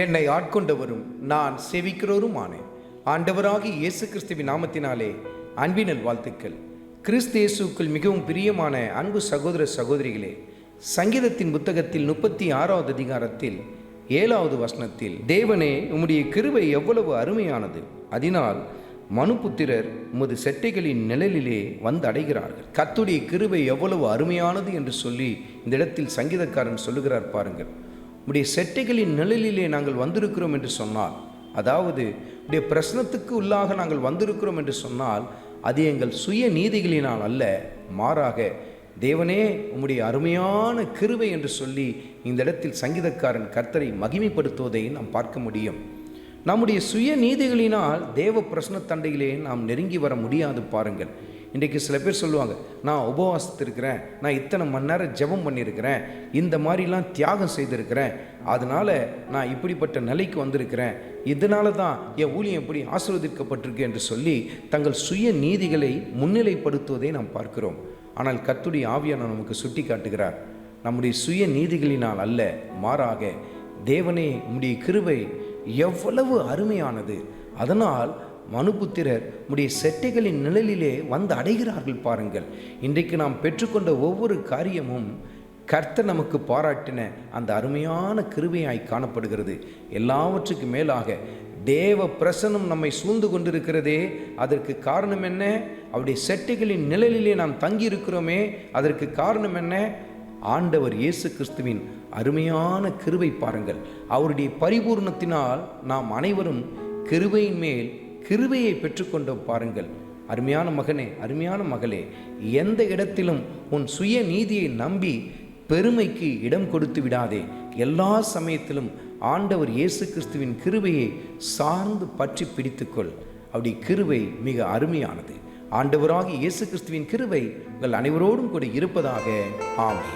என்னை ஆட்கொண்டவரும் நான் செவிக்கிறவருமானேன் ஆண்டவராகி இயேசு கிறிஸ்துவின் நாமத்தினாலே அன்பினல் வாழ்த்துக்கள் கிறிஸ்து இயேசுக்குள் மிகவும் பிரியமான அன்பு சகோதர சகோதரிகளே சங்கீதத்தின் புத்தகத்தில் முப்பத்தி ஆறாவது அதிகாரத்தில் ஏழாவது வசனத்தில் தேவனே உம்முடைய கிருவை எவ்வளவு அருமையானது. அதனால் மனுபுத்திரர் உமது செட்டைகளின் நிழலிலே வந்து அடைகிறார்கள் கத்துடைய கிருவை எவ்வளவு அருமையானது என்று சொல்லி இந்த இடத்தில் சங்கீதக்காரன் சொல்லுகிறார் பாருங்கள். உடைய செட்டைகளின் நிழலிலே நாங்கள் வந்திருக்கிறோம் என்று சொன்னால் அதாவது உடைய பிரசனத்துக்கு உள்ளாக நாங்கள் வந்திருக்கிறோம் என்று சொன்னால் அது எங்கள் சுய நீதிகளினால் அல்ல மாறாக தேவனே உம்முடைய அருமையான கிருவை என்று சொல்லி இந்த இடத்தில் சங்கீதக்காரன் கர்த்தரை மகிமைப்படுத்துவதை நாம் பார்க்க முடியும். நம்முடைய சுய நீதிகளினால் தேவ பிரசன தண்டையிலே நாம் நெருங்கி வர முடியாது பாருங்கள். இன்றைக்கு சில பேர் சொல்லுவாங்க நான் உபவாசத்திருக்கிறேன் நான் இத்தனை மணி நேரம் ஜெபம் பண்ணியிருக்கிறேன் இந்த மாதிரிலாம் தியாகம் செய்திருக்கிறேன் அதனால் நான் இப்படிப்பட்ட நிலைக்கு வந்திருக்கிறேன் இதனால தான் என் ஊழியம் எப்படி ஆசீர்வதிக்கப்பட்டிருக்கு என்று சொல்லி தங்கள் சுய நீதிகளை முன்னிலைப்படுத்துவதை நாம் பார்க்கிறோம். ஆனால் கத்துடைய ஆவியான நமக்கு சுட்டி காட்டுகிறார் நம்முடைய சுய நீதிகளினால் அல்ல மாறாக தேவனே உம்முடைய கிருபை எவ்வளவு அருமையானது. அதனால் மனுபுத்திரர் உடைய செட்டைகளின் நிழலிலே வந்து அடைகிறார்கள் பாருங்கள். இன்றைக்கு நாம் பெற்றுக்கொண்ட ஒவ்வொரு காரியமும் கர்த்தர் நமக்கு பாராட்டின அந்த அருமையான கிருவையாய் காணப்படுகிறது. எல்லாவற்றுக்கும் மேலாக தேவ பிரசனம் நம்மை சூழ்ந்து கொண்டிருக்கிறதே அதற்கு காரணம் என்ன? அவருடைய செட்டைகளின் நிழலிலே நாம் தங்கி இருக்கிறோமே அதற்கு காரணம் என்ன? ஆண்டவர் இயேசு கிறிஸ்துவின் அருமையான கிருவை பாருங்கள். அவருடைய பரிபூர்ணத்தினால் நாம் அனைவரும் கிருவையின் மேல் கிருபையை பெற்றுக்கொண்டோம் பாருங்கள். அருமையான மகனே அருமையான மகளே எந்த இடத்திலும் உன் சுய நீதியை நம்பி பெருமைக்கு இடம் கொடுத்து விடாதே. எல்லா சமயத்திலும் ஆண்டவர் இயேசு கிறிஸ்துவின் கிருபையை சார்ந்து பற்றி பிடித்துக்கொள். அப்படி கிருபை மிக அருமையானது. ஆண்டவராகி இயேசு கிறிஸ்துவின் கிருபை உங்கள் அனைவரோடும் கூட இருப்பதாக ஆமே